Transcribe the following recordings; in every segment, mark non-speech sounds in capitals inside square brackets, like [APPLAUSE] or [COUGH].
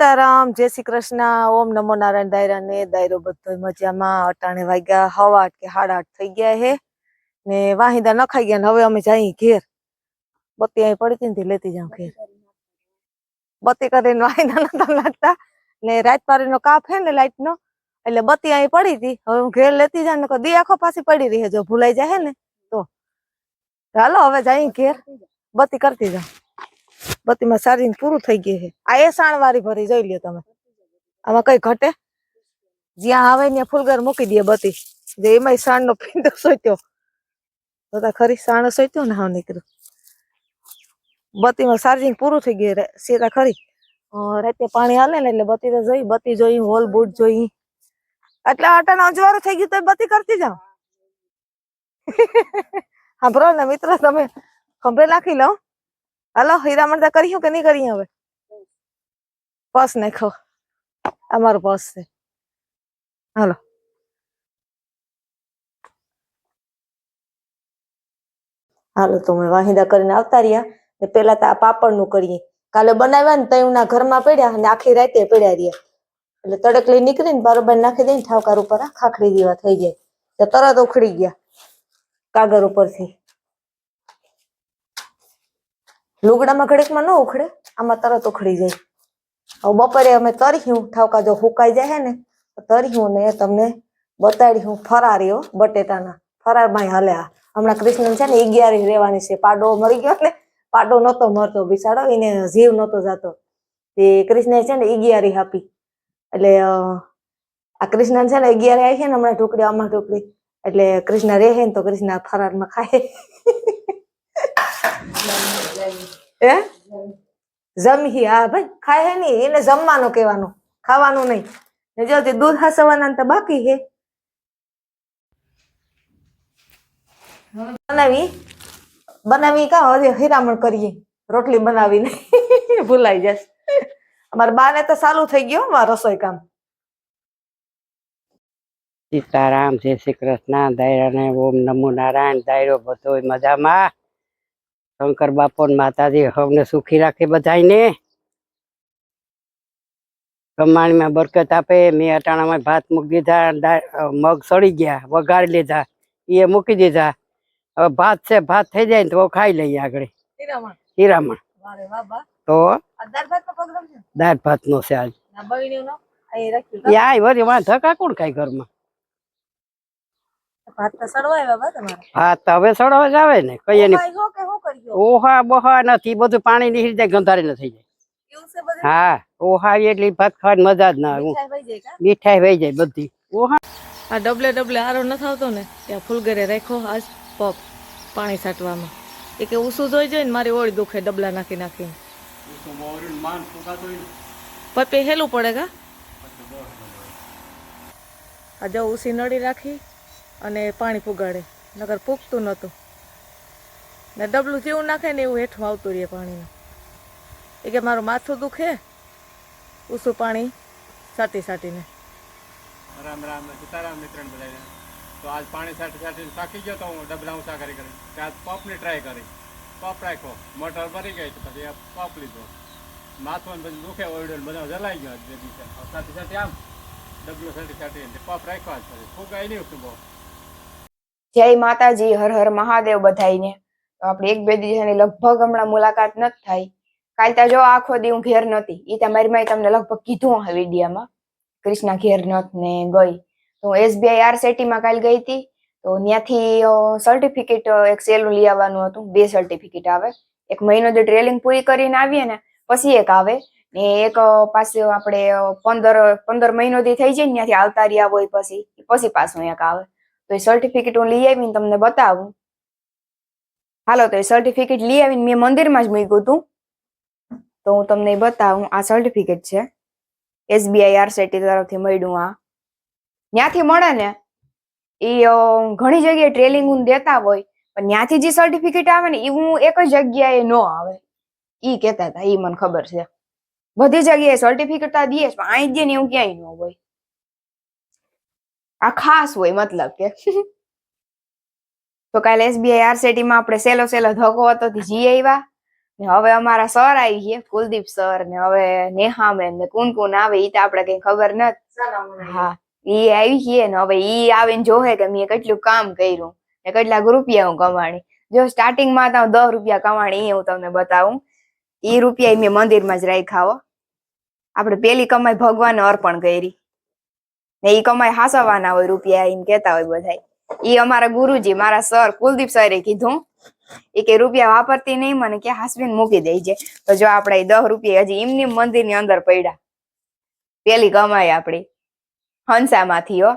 સીતારામ, જય શ્રી કૃષ્ણ, ઓમ નમો નારાયણ દાયરા ને દાયરો બધો મજામાં, અટાણે વાગ્યા, હવા આઠ કે સાડા આઠ થઈ ગયા હે. ને વાહિંદા ન ખાઈ ગયા ને હવે અમે જઈએ ઘેર. બત્તી અહીં પડી હતી ને લેતી જાઉં ઘેર. બત્તી કરીને વાહિંદા નતા નાખતા ને રાત પારીનો કાપ હે ને લાઈટ નો એટલે બત્તી અહીં પડી હતી. હવે હું ઘેર લેતી જાઉં ને દી આખો પાછી પડી રહી. જો ભૂલાઈ જાય ને તો. ચાલો, હવે જઈએ ઘેર. બત્તી કરતી જાઉં. બત્તીમાં સારી પૂરું થઈ ગયું છે. આ એ સાણવારી ભરી જોઈ લ્યો તમે. આમાં કઈ ઘટે? જ્યાં આવે ત્યાં ફૂલગર મૂકી દે બત્તી. જે એમાંય સાણ નો પીંડો સોચ્યો બધા ખરી સાણ સોચ્યો ને હા નીકળ્યું. બત્તીમાં ચાર્જિંગ પૂરું થઈ ગયું સીધા ખરી. રાતે પાણી હાલે ને એટલે બત્તી તો જોઈ, બત્તી જોઈ, હોલ બૂટ જોઈ. એટલે આટાના અજવાળું થઈ ગયું તો બત્તી કરતી જાઓ. [LAUGHS] સાંભળો ને મિત્ર, તમે ખંભે નાખી લો. હાલો હીરામણ તો કર્યું કે નહીં કરી હવે? પર્સ નાખો અમારું પર્સ છે. હાલો. હાલો, તો મેં વાહિંદા કરીને આવતા રહ્યા. ને પેલા તો આ પાપડનું કરીએ. કાલે બનાવ્યા ને તયુના ઘરમાં પડ્યા અને આખી રાતે પડ્યા રહ્યા. એટલે તડકલી નીકળીને બરોબર નાખી દઈને ઠાવકાર ઉપર ખાખડી દેવા થઈ જાય. તો તરત ઉખડી ગયા કાગળ ઉપરથી. લુગડામાં ઘડીકમાં ન ઉખડે? આમાં તરત ઉખડી જાય. હવે બપોરે અમે તર્યું ઠાવકા જો હુકાઈ જાય ને તરહ્યું ને તમને બતાડ્યું ફરારીઓ બટેટાના. ફરારમાં હાલે આ. હમણાં કૃષ્ણ છે ને અગિયારી રહેવાની છે. પાડો મરી ગયો ને પાડો નતો મરતો બિસાડો, એને જીવ નતો જતો. તે કૃષ્ણ છે ને અગિયારી આપી. એટલે આ કૃષ્ણ છે ને અગિયારી આવી છે ને હમણાં ઢોકળી, આમાં ઢોકળી. એટલે કૃષ્ણ રહે ને તો કૃષ્ણ ફરારમાં ખાય. [LAUGHS] હે? જમહી, હા ભાઈ, ખાય હે નહીં, એને જમવાનું કહેવાનું, ખાવાનું નહીં. જો દૂધ હસવાના તો બાકી હે. બનાવી બનાવી કા? હજી હિરામણ કરીએ. રોટલી બનાવીને. [LAUGHS] ભૂલાઈ જશે. અમારા બાને તો સારું થઈ ગયો મારું રસોઈ કામ. સીતારામ, જય શ્રી કૃષ્ણ, દાયરાને ઓમ નમો નારાયણ, દાયરો બધો મજામાં. શંકર બાપો ને માતાજી હવને સુખી રાખે બધાને કમાણીમાં બરકત આપે. મેં અટાણામાં ભાત મૂકી દીધા મગ સડી ગયા વઘારી લીધા એ મૂકી દીધા. હવે ભાત છે ભાત થઈ જાય ને તો ખાઈ લઈએ આગળ. હીરામણ તો? દાળ ભાત નો છે? આજ. ધક્કા કોણ ખાય ઘરમાં? તો હવે સડવા જ આવે ને કઈ એની હો હું ઓહા બહા નથી બધું પાણી નીકળી જાય ગંધારી ન થઈ જાય. એવું છે બધું? હા ઓહા એટલી ભાત ખાવાની મજા જ ના આવે મીઠાઈ વહી જાય કા? મીઠાઈ વહી જાય બધી. ઓહા. આ ડબલે ડબલે આરો ન આવતો ને ત્યાં ફૂલગરે રાખો આજ પપ પાણી સાટવામાં એ કે ઉસું જોઈ ને મારી ઓળી દુખે ડબલા નાખી નાખીને. પપ્પે હેલું પડે કા? આ જો ઉસી નળી રાખી અને પાણી પુગાડે નગર પૂગતું નહોતું. ને ડબલું જેવું નાખે ને એવું હેઠું આવતું રહે પાણીનું. એ કે મારું માથું દુખે ઉસું પાણી સાટી સાટીને. રામ રામ, સીતારામ મિત્રને બધાને તો આજ પાણી સાટી સાટીને સાકી ગયો તો હું ડબલા ઊંચા કરી. કરી તો આજ પપની ટ્રાય કરી. પપ રાખ્યો. મોટર ભરી ગઈ તો પછી પપ લીધો. માથું પછી દુખે ઓરડ્યો બધા જલાઈ ગયો. સાટી સાટી આમ ડબલું સાટી સાટી પપ રાખ્યો આજ પછી. ફૂગાય નહીં હતું બહુ. જય માતાજી, હર હર મહાદેવ બધાઈને તો આપણે એક બે દિવસની લગભગ હમણાં મુલાકાત નથી થઈ કાલ ત્યાં જો આખો દી હું ઘેર નહોતી. એ ત્યાં મારી તમને લગભગ કીધું હા વિડીયામાં. ક્રિષ્ના ઘેર નથ ને ગઈ. તો એસબીઆઈ આર સેટીમાં કાલ ગઈ હતી. તો ત્યાંથી સર્ટિફિકેટ એક સેલું લઈ આવવાનું હતું. બે સર્ટિફિકેટ આવે. એક મહિનો જે ટ્રેલિંગ પૂરી કરીને આવીએ ને, પછી એક આવે. ને એક પાસે આપણે પંદર પંદર મહિનો થઈ જાય ત્યાંથી આવતા રહ્યા હોય પછી. પછી પાછું એક આવે. તો એ સર્ટિફિકેટ હું લઈ આવીને તમને બતાવું. હાલો, તો એ સર્ટિફિકેટ લઈ આવીને મેં મંદિરમાં જ મૂક્યું હતું. તો હું તમને બતાવું, આ સર્ટિફિકેટ છે. એસબીઆઈ આરસેટી તરફથી મળ્યું આ. ત્યાંથી મળે ને, એ ઘણી જગ્યાએ ટ્રેનિંગ દેતા હોય, પણ ત્યાંથી જે સર્ટિફિકેટ આવે ને, એ હું એક જ જગ્યાએ ન આવે. એ કહેતા હતા એ મને ખબર છે. બધી જગ્યાએ સર્ટિફિકેટ તો દઈએ પણ અહીં દે ને એવું ક્યાંય ન હોય. આ ખાસ હોય મતલબ કે. તો કાલે એસબીઆઈ આરસીટી માં આપણે સેલો સેલો ધક્કો હતો જી આવ્યા ને હવે અમારા સર આવી ગયા, કુલદીપ સર ને હવે નેહામેન ને કુન કુન આવે એ તો આપણે કઈ ખબર નથી. હા, ઈ આવી છીએ ને હવે ઈ આવીને જોહે કે મેં કેટલું કામ કર્યું ને કેટલાક રૂપિયા હું કમાણી. જો સ્ટાર્ટિંગમાં તો દસ રૂપિયા કમાણી હું તમને બતાવું. ઈ રૂપિયા મેં મંદિરમાં જ રાખ્યા હો. આપણે પેલી કમાઈ ભગવાન અર્પણ કરી. ને ઈ કમાઈ હાસવાના હોય રૂપિયા એમ કેતા હોય બધા ઈ અમારા ગુરુજી, મારા સર કુલદીપ સરે કીધું એ કે રૂપિયા વાપરતી નહીં મને કે હાસવીને મૂકી દેજે તો જો આપણે દસ રૂપિયા હજી એમની મંદિરની અંદર પડ્યા. પેલી કમાઈ આપણી હંસામાંથી હો.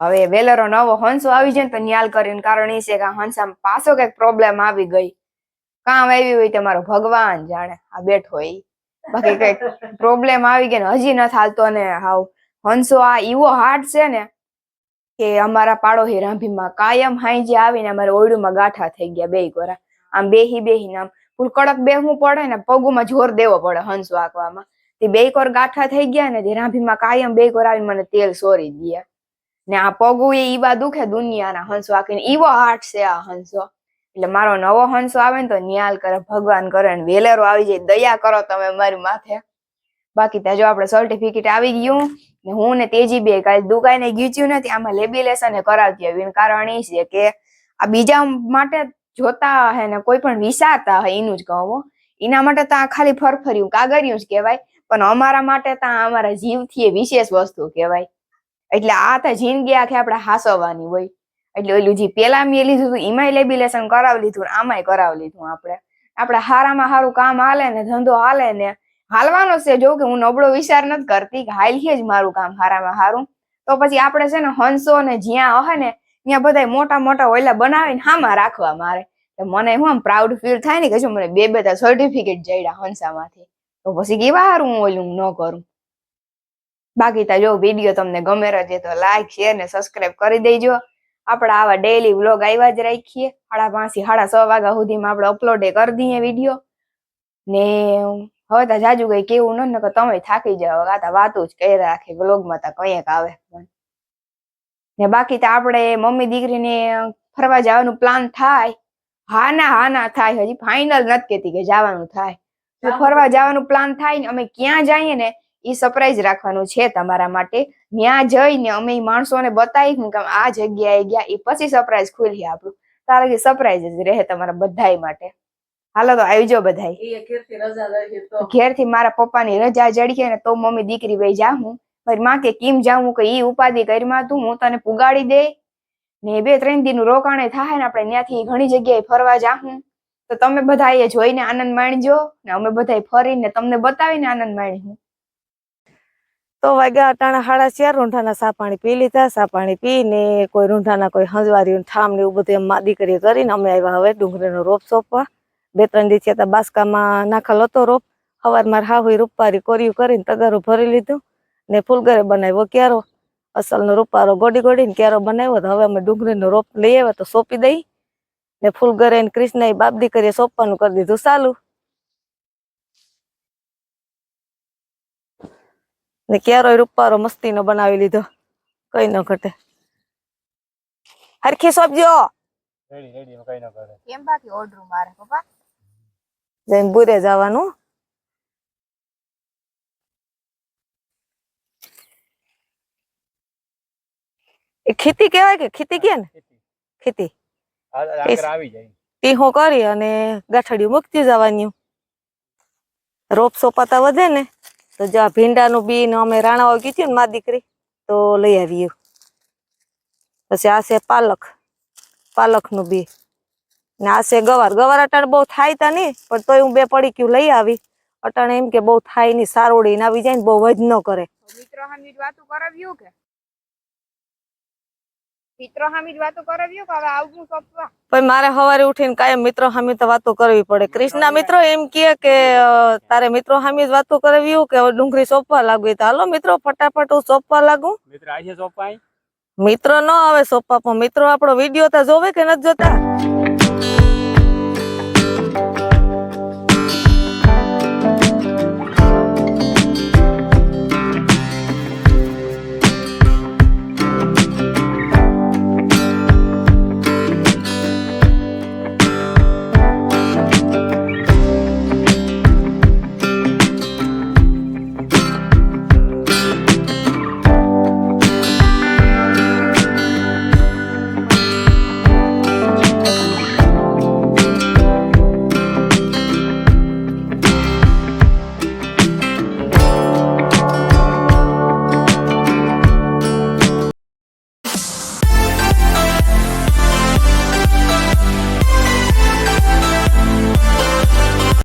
હવે વેલરો નવો હંસો આવી જાય તો ન્યાલ કરીને કારણ એ છે કે હંસા પાછો કંઈક પ્રોબ્લેમ આવી ગઈ. કામ આવી હોય તમારો ભગવાન જાણે. આ બેઠો એ બાકી કંઈક પ્રોબ્લેમ આવી ગયો હજી ન હાલતો ને હાવ. હંસો આ એવો હાર્ડ છે ને કે અમારા પાડોશી રાંભીમાં કાયમ હાંજે આવીને અમારે ઓયડુમાં ગાંઠા થઈ ગયા બે ગોરા. આમ બેહી બેહી આમ કડક બેહવું પડે ને પગુમાં જોર દેવો પડે હંસો આંકવામાં. તે બે કોર ગાંઠા થઈ ગયા ને તે રાંભીમાં કાયમ બે કોર આવીને મને તેલ સોરી ગયા. ને આ પગુ એ ઈવા દુખે દુનિયાના હંસો આંકીને. ઈવો હાર્ટ છે આ હંસો. એટલે મારો નવો હંસો આવે ને તો નિહાલ કરે, ભગવાન કરે ને વેલેરો આવી જાય. દયા કરો તમે મારી માથે. બાકી ત્યાં જો આપણે સર્ટિફિકેટ આવી ગયું ને હું ને તેજી બે કાલે દુકાને ગીચ્યું નથી આમાં લેબિલેશન કરાવતી આવી કારણ એ છે કે આ બીજા માટે જોતા હે ને કોઈ પણ વિચારતા હોય એનું જ કહો એના માટે તો આ ખાલી ફરફર્યું, કાગળિયું જ કહેવાય. પણ અમારા માટે તો અમારા જીવથી એ વિશેષ વસ્તુ કહેવાય. એટલે આ તો જિંદગી આખી આપણે હાસવવાની હોય. એટલે ઓલું જે પેલા મેં લીધું હતું એમાંય લેબિલેશન કરાવી લીધું આમાંય કરાવી લીધું આપણે. આપણે હારામાં હારું કામ હાલે ને, ધંધો હાલે ને હાલવાનો છે જો કે હું નબળો વિચાર નથી કરતી કે હાલીએ જ મારું કામ હારામાં હારું. તો પછી આપણે છે ને હંસો ને જ્યાં હે ને ત્યાં બધા મોટા મોટા ઓયલા બનાવીને હામાં રાખવા મારે. તો મને હું આમ પ્રાઉડ ફીલ થાય ને કે જો મને બે બે સર્ટિફિકેટ જડ્યા હંસામાંથી. તો પછી કેવા હારું હું ઓલું ન કરું. બાકી તો જો વીડિયો તમને ગમે રહે તો લાઈક શેર ને સબસ્ક્રાઇબ કરી દેજો. આપણે આવા ડેઈલી વ્લોગ આવ્યા જ રાખીએ. સાડા પાંચથી સાડા છ વાગ્યા સુધીમાં આપણે અપલોડ કરી દઈએ વીડિયો ને હવે તો જાજુ કઈ કેવું ન નકર તમે થાકી જાવ. આ તો વાતું જ કહી રાખે વ્લોગમાં તો કંઈક આવે ને બાકી તો આપણે મમ્મી દીકરીને ફરવા જવાનું પ્લાન થાય. હા ના હા ના થાય હજી ફાઇનલ નથી કેતી કે જવાનું થાય. તો ફરવા જવાનું પ્લાન થાય ને અમે ક્યાં જઈએ ને એ સરપ્રાઈઝ રાખવાનું છે તમારા માટે. ત્યાં જઈને અમે માણસોને બતાવી કે આ જગ્યાએ ગયા એ પછી સરપ્રાઈઝ ખુલી આપણું. તારે કે સરપ્રાઈઝ જ રહે તમારા બધાય માટે. હાલો તો આવજો ઘેર ઘેરથી મારા પપ્પાની રજા જડીએ ને તો મમ્મી દીકરી ભાઈ જાઉં મારી માં કે કેમ જાઉં કે ઈ ઉપાધિ કરીમાં તું હું તને પુગાડી દે. ને બે ત્રણ દિન રોકાણે થાય ને આપણે ત્યાંથી ઘણી જગ્યાએ ફરવા જાઉં તો તમે બધા એ જોઈને આનંદ માણજો ને અમે બધા ફરીને તમને બતાવીને આનંદ માણીશું. તો વાગ્યા અટાણા હાડા ચાર રૂંઢાના સા પાણી પી લીધા સા પાણી પી ને કોઈ રૂંઢાના કોઈ હંજવારી ઠામ ને એવું બધું એમ માદી દીકરી કરીને અમે આવ્યા હવે ડુંગળીનો રોપ સોંપવા. બે ત્રણ દિવસ હતા બાસકામાં નાખેલ હતો રોપ. સવાર મારે હાહુઈ રૂપારી કોર્યું કરીને તગારું ભરી લીધું ને ફૂલગરે બનાવ્યો ક્યારો. અસલનો રૂપારો ગોડી ગોડીને ક્યારો બનાવ્યો તો હવે અમે ડુંગળીનો રોપ લઈ આવ્યા તો સોંપી દઈ ને ફૂલગરે કૃષ્ણ બાપ દીકરીએ સોંપવાનું કરી દીધું. ચાલુ ને ક્યારો રૂપારો મસ્તીનો બનાવી લીધો. કઈ ન ઘટે. હરખી સોંપજો. રેડી રેડી કઈ ન કરે કેમ બાકી ઓર્ડર મારે પપ્પા જઈને બુરે જવાનું. એ ખેતી કેવાય કે ખેતી કે ને? ખેતી. ટીહો કરી અને ગાંઠડિયું મૂકતી જવાની. રોપ સોપાતા વધે ને તો જો આ ભીંડાનું બી ને અમે રાણાઓ કીધું ને મા દીકરી તો લઈ આવીએ. પછી આ છે પાલક. પાલકનું બી. ને આ છે ગવાર. ગવાર અટાણ બહુ થાય તા નહીં પણ તોય હું બે પડીક્યું લઈ આવી. અટાણે એમ કે બહુ થાય નહીં સારોડી આવી જાય ને બહુ વજ ન કરે. મિત્રો હામી વાતો કરાવ્યું કે? મિત્રો હામી વાતો કરાવ્યું કે? હવે આવવું સોંપવા. પણ મારે સવારે ઉઠીને કાયમ મિત્રો સામે તો વાતો કરવી પડે. કૃષ્ણા મિત્રો એમ કહે કે તારે મિત્રો સામે જ વાતો કરવી કે ડુંગળી સોંપવા લાગુ? તો હાલો મિત્રો ફટાફટ હું સોંપવા લાગુ. મિત્ર આ છે મિત્રો ન આવે સોંપવા પણ મિત્રો આપણો વીડિયો તો જોવે કે નથી જોતા?